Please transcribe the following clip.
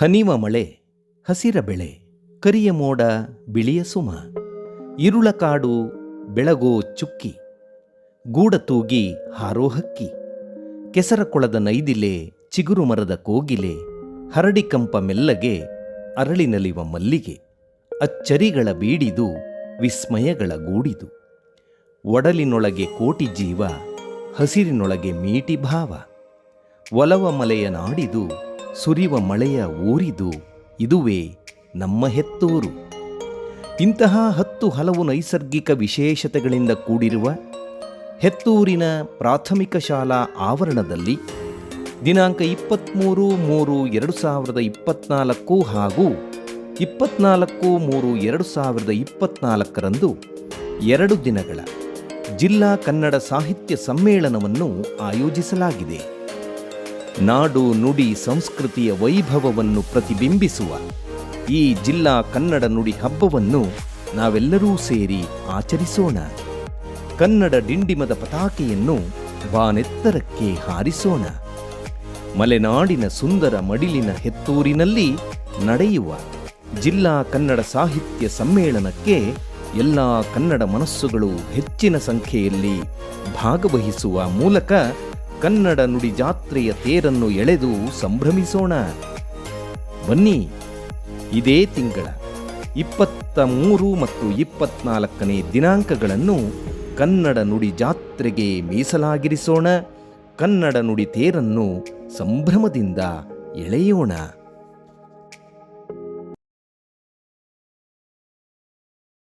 ಹನಿವ ಮಳೆ, ಹಸಿರ ಬೆಳೆ, ಕರಿಯ ಮೋಡ, ಬಿಳಿಯ ಸುಮ, ಇರುಳ ಕಾಡು, ಬೆಳಗೋ ಚುಕ್ಕಿ, ಗೂಡ ತೂಗಿ ಹಾರೋ ಹಕ್ಕಿ, ಕೆಸರ ಕೊಳದ ನೈದಿಲೆ, ಚಿಗುರು ಮರದ ಕೋಗಿಲೆ, ಹರಡಿ ಕಂಪ ಮೆಲ್ಲಗೆ ಅರಳಿನಲಿವ ಮಲ್ಲಿಗೆ, ಅಚ್ಚರಿಗಳ ಬೀಡಿದು, ವಿಸ್ಮಯಗಳ ಗೂಡಿದು. ಒಡಲಿನೊಳಗೆ ಕೋಟಿ ಜೀವ, ಹಸಿರಿನೊಳಗೆ ಮೀಟಿ ಭಾವ, ಒಲವ ಮಲೆಯ ನಾಡಿದು ಸುರಿವ ಮಳೆಯ ಊರಿದು ಇದುವೇ ನಮ್ಮ ಹೆತ್ತೂರು. ಇಂತಹ ಹತ್ತು ಹಲವು ನೈಸರ್ಗಿಕ ವಿಶೇಷತೆಗಳಿಂದ ಕೂಡಿರುವ ಹೆತ್ತೂರಿನ ಪ್ರಾಥಮಿಕ ಶಾಲಾ ಆವರಣದಲ್ಲಿ ದಿನಾಂಕ ಇಪ್ಪತ್ತ್ಮೂರು ಮೂರು ಎರಡು ಸಾವಿರದ ಇಪ್ಪತ್ನಾಲ್ಕು ಹಾಗೂ ಇಪ್ಪತ್ನಾಲ್ಕು ಮೂರು ಎರಡು ಸಾವಿರದ ಇಪ್ಪತ್ನಾಲ್ಕರಂದು ಎರಡು ದಿನಗಳ ಜಿಲ್ಲಾ ಕನ್ನಡ ಸಾಹಿತ್ಯ ಸಮ್ಮೇಳನವನ್ನು ಆಯೋಜಿಸಲಾಗಿದೆ. ನಾಡು ನುಡಿ ಸಂಸ್ಕೃತಿಯ ವೈಭವವನ್ನು ಪ್ರತಿಬಿಂಬಿಸುವ ಈ ಜಿಲ್ಲಾ ಕನ್ನಡ ನುಡಿ ಹಬ್ಬವನ್ನು ನಾವೆಲ್ಲರೂ ಸೇರಿ ಆಚರಿಸೋಣ. ಕನ್ನಡ ಡಿಂಡಿಮದ ಪತಾಕೆಯನ್ನು ಬಾನೆತ್ತರಕ್ಕೆ ಹಾರಿಸೋಣ. ಮಲೆನಾಡಿನ ಸುಂದರ ಮಡಿಲಿನ ಹೆತ್ತೂರಿನಲ್ಲಿ ನಡೆಯುವ ಜಿಲ್ಲಾ ಕನ್ನಡ ಸಾಹಿತ್ಯ ಸಮ್ಮೇಳನಕ್ಕೆ ಎಲ್ಲ ಕನ್ನಡ ಮನಸ್ಸುಗಳು ಹೆಚ್ಚಿನ ಸಂಖ್ಯೆಯಲ್ಲಿ ಭಾಗವಹಿಸುವ ಮೂಲಕ ಕನ್ನಡ ನುಡಿ ಜಾತ್ರೆಯ ತೇರನ್ನು ಎಳೆದು ಸಂಭ್ರಮಿಸೋಣ. ಬನ್ನಿ, ಇದೇ ತಿಂಗಳ ಇಪ್ಪತ್ತ ಮೂರು ಮತ್ತು ಇಪ್ಪತ್ನಾಲ್ಕನೇ ದಿನಾಂಕಗಳನ್ನು ಕನ್ನಡ ನುಡಿ ಜಾತ್ರೆಗೆ ಮೀಸಲಾಗಿರಿಸೋಣ. ಕನ್ನಡ ನುಡಿ ತೇರನ್ನು ಸಂಭ್ರಮದಿಂದ ಎಳೆಯೋಣ.